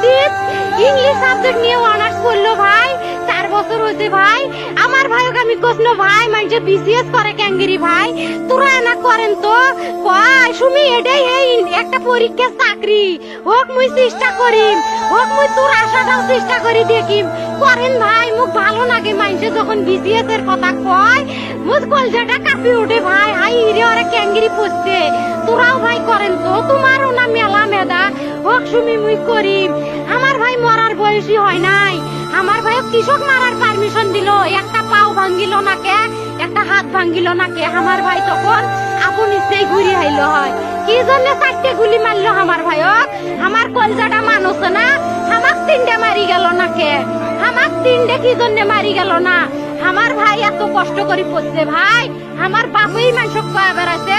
Varsity English subject নিয়ে honours করল ভাই, চার বছর হয়েছে ভাই। আমার আমি ভাই বিসিএস করে ভাই। তোরা না করেন তো? কয়, সুমি, এটাই এই একটা চাকরি। হোক মুই চেষ্টা করিম, হোক মুই তোর আশাটাও চেষ্টা করি দেখিম। করেন ভাই, মুখ ভালো লাগে মানুষে যখন বিসিএস এর কথা কয়, মুখ কলজাটা কাঁপি ওঠে ভাই। হাই রে ওরা ক্যাঙ্গিরি পড়ছে তোরাও ভাই করেন তো, তোমারও না হোক সুমি মুই করিম। আমার ভাই মরার বয়সী হয় নাই। আমার ভাই কৃষক মারার পারমিশন দিল। একটা পাও ভাঙ্গিল না কে? একটা হাত ভাঙ্গিল না কে? আমার ভাই তখন আপন ইচ্ছেই ঘুরি আইলো হয়। কি জন্য চারটে গুলি মারলো আমার ভাইক আমার কলজাটা মানুষ না? আমাক তিনটে মারি গেল না কে? আমাক তিনটে কি জন্য মারি গেল না? আমার ভাই এত কষ্ট করে পড়ছে ভাই। আমার বাপেই মানুষ কয়ে বেড়াচ্ছে